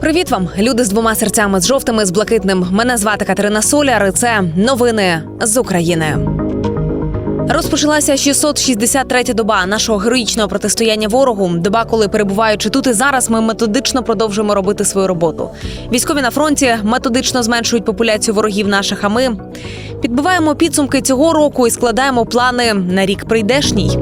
Привіт вам, люди з двома серцями з жовтими з блакитним. Мене звати Катерина Соляр. і Це новини з України. Розпочалася 663-я доба нашого героїчного протистояння ворогу. Доба, коли перебуваючи тут і зараз, ми методично продовжуємо робити свою роботу. Військові на фронті методично зменшують популяцію ворогів наших. А ми підбиваємо підсумки цього року і складаємо плани на рік прийдешній.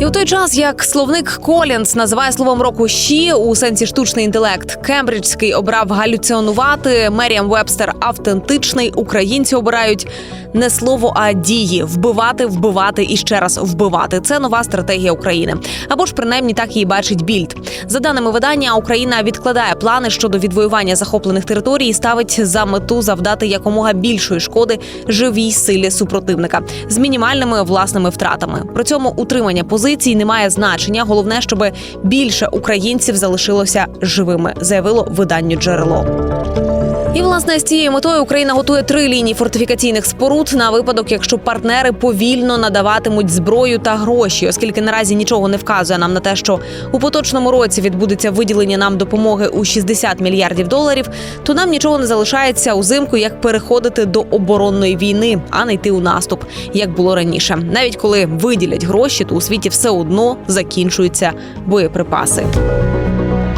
І у той час, як словник Колінс називає словом року «щі» у сенсі штучний інтелект, Кембриджський обрав галюціонувати, Меріам Вебстер автентичний, українці обирають не слово, а дії вбивати, вбивати і ще раз вбивати. Це нова стратегія України. Або ж принаймні так її бачить більд. За даними видання, Україна відкладає плани щодо відвоювання захоплених територій і ставить за мету завдати якомога більшої шкоди живій силі супротивника з мінімальними власними втратами. При цьому утримання позицій не має значення. Головне, щоб більше українців залишилося живими, заявило виданню джерело. І власне з цією метою Україна готує три лінії фортифікаційних споруд на випадок, якщо партнери повільно надаватимуть зброю та гроші, оскільки наразі нічого не вказує нам на те, що у поточному році відбудеться виділення нам допомоги у 60 мільярдів доларів, то нам нічого не залишається узимку, як переходити до оборонної війни, а не йти у наступ, як було раніше. Навіть коли виділять гроші, то у світі все одно закінчуються боєприпаси.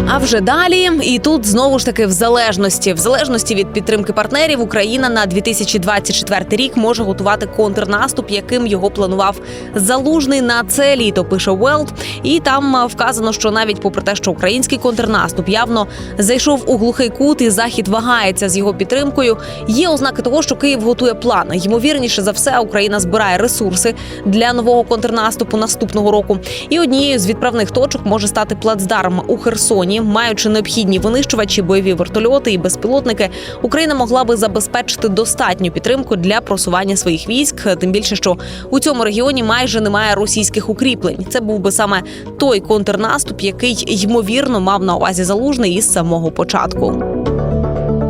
А вже далі, і тут знову ж таки в залежності, в залежності від підтримки партнерів, Україна на 2024 рік може готувати контрнаступ, яким його планував залужний на це літо. Пише Велд. І там вказано, що навіть попри те, що український контрнаступ явно зайшов у глухий кут, і захід вагається з його підтримкою. Є ознаки того, що Київ готує плани. Ймовірніше за все, Україна збирає ресурси для нового контрнаступу наступного року. І однією з відправних точок може стати плацдарм у Херсоні. Маючи необхідні винищувачі, бойові вертольоти і безпілотники, Україна могла би забезпечити достатню підтримку для просування своїх військ. Тим більше, що у цьому регіоні майже немає російських укріплень. Це був би саме той контрнаступ, який ймовірно мав на увазі залужний із самого початку.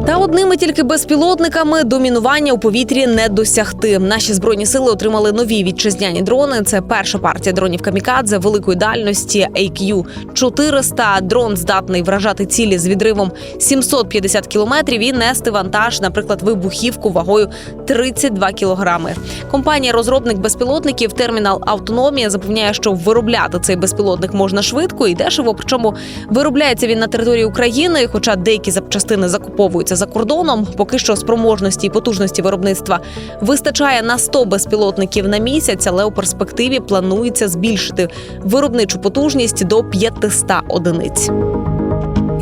Та одними тільки безпілотниками домінування у повітрі не досягти. Наші збройні сили отримали нові вітчизняні дрони. Це перша партія дронів камікадзе великої дальності AQ 400 Дрон здатний вражати цілі з відривом 750 кілометрів і нести вантаж, наприклад, вибухівку вагою 32 кілограми. Компанія-розробник безпілотників Terminal Автономія запевняє, що виробляти цей безпілотник можна швидко і дешево. Причому виробляється він на території України, хоча деякі запчастини закуповуються за кордоном. Поки що спроможності і потужності виробництва вистачає на 100 безпілотників на місяць, але у перспективі планується збільшити виробничу потужність до 500 одиниць.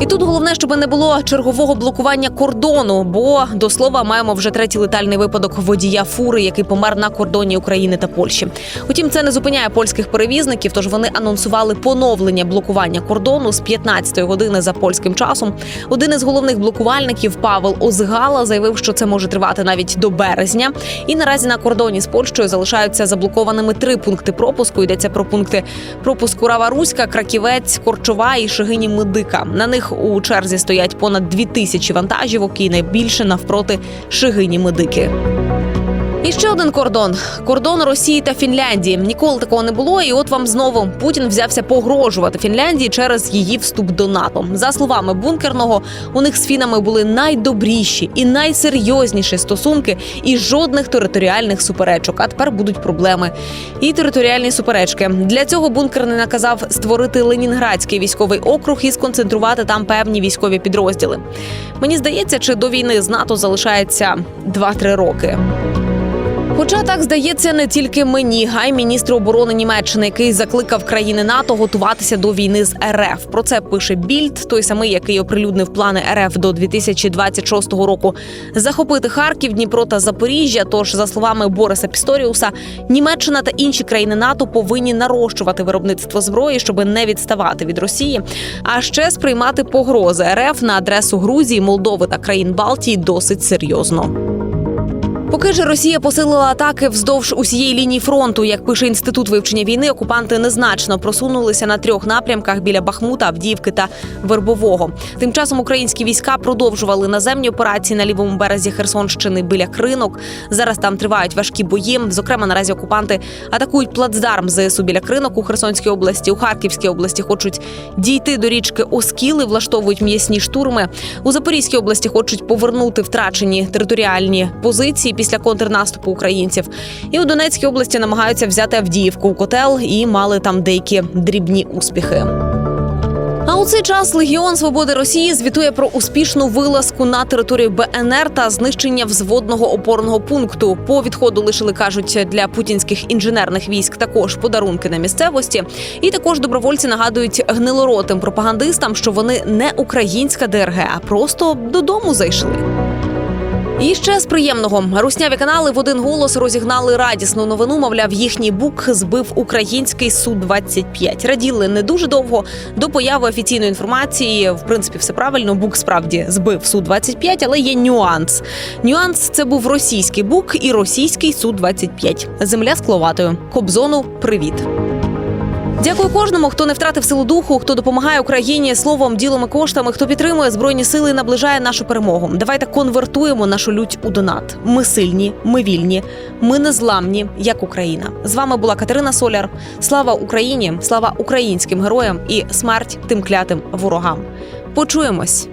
І тут головне, щоб не було чергового блокування кордону, бо до слова маємо вже третій летальний випадок водія фури, який помер на кордоні України та Польщі. Утім, це не зупиняє польських перевізників, тож вони анонсували поновлення блокування кордону з 15-ї години за польським часом. Один із головних блокувальників Павел Озгала заявив, що це може тривати навіть до березня. І наразі на кордоні з Польщею залишаються заблокованими три пункти пропуску. Йдеться про пункти пропуску Рава Руська, Краківець, Корчова і Шигині Медика. На у черзі стоять понад дві тисячі вантажівок і найбільше навпроти Шигині Медики. Ще один кордон кордон Росії та Фінляндії. Ніколи такого не було. І от вам знову Путін взявся погрожувати Фінляндії через її вступ до НАТО. За словами бункерного, у них з фінами були найдобріші і найсерйозніші стосунки, і жодних територіальних суперечок. А тепер будуть проблеми. І територіальні суперечки для цього бункерний наказав створити Ленінградський військовий округ і сконцентрувати там певні військові підрозділи. Мені здається, чи до війни з НАТО залишається 2-3 роки. Хоча так здається не тільки мені, а й міністру оборони Німеччини, який закликав країни НАТО готуватися до війни з РФ. Про це пише Більд, той самий, який оприлюднив плани РФ до 2026 року захопити Харків, Дніпро та Запоріжжя. Тож, за словами Бориса Пісторіуса, Німеччина та інші країни НАТО повинні нарощувати виробництво зброї, щоб не відставати від Росії, а ще сприймати погрози РФ на адресу Грузії, Молдови та країн Балтії досить серйозно. Поки ж Росія посилила атаки вздовж усієї лінії фронту, як пише інститут вивчення війни, окупанти незначно просунулися на трьох напрямках біля Бахмута, Авдіївки та Вербового. Тим часом українські війська продовжували наземні операції на лівому березі Херсонщини біля Кринок. Зараз там тривають важкі бої. Зокрема, наразі окупанти атакують плацдарм ЗСУ біля Кринок у Херсонській області. У Харківській області хочуть дійти до річки Оскіли, влаштовують м'ясні штурми. У Запорізькій області хочуть повернути втрачені територіальні позиції після контрнаступу українців. І у Донецькій області намагаються взяти Авдіївку у котел і мали там деякі дрібні успіхи. А у цей час Легіон Свободи Росії звітує про успішну вилазку на територію БНР та знищення взводного опорного пункту. По відходу лишили кажуть для путінських інженерних військ також подарунки на місцевості. І також добровольці нагадують гнилоротим пропагандистам, що вони не українська ДРГ, а просто додому зайшли. І ще з приємного русняві канали в один голос розігнали радісну новину. Мовляв, їхній бук збив український су 25 Раділи не дуже довго до появи офіційної інформації. В принципі, все правильно. Бук справді збив су 25 але є нюанс. Нюанс це був російський бук і російський су 25 Земля з кловатою. Кобзону, привіт. Дякую кожному, хто не втратив силу духу, хто допомагає Україні словом, ділом і коштами, хто підтримує збройні сили і наближає нашу перемогу. Давайте конвертуємо нашу лють у донат. Ми сильні, ми вільні, ми незламні, як Україна. З вами була Катерина Соляр. Слава Україні! Слава українським героям і смерть тим клятим ворогам. Почуємось.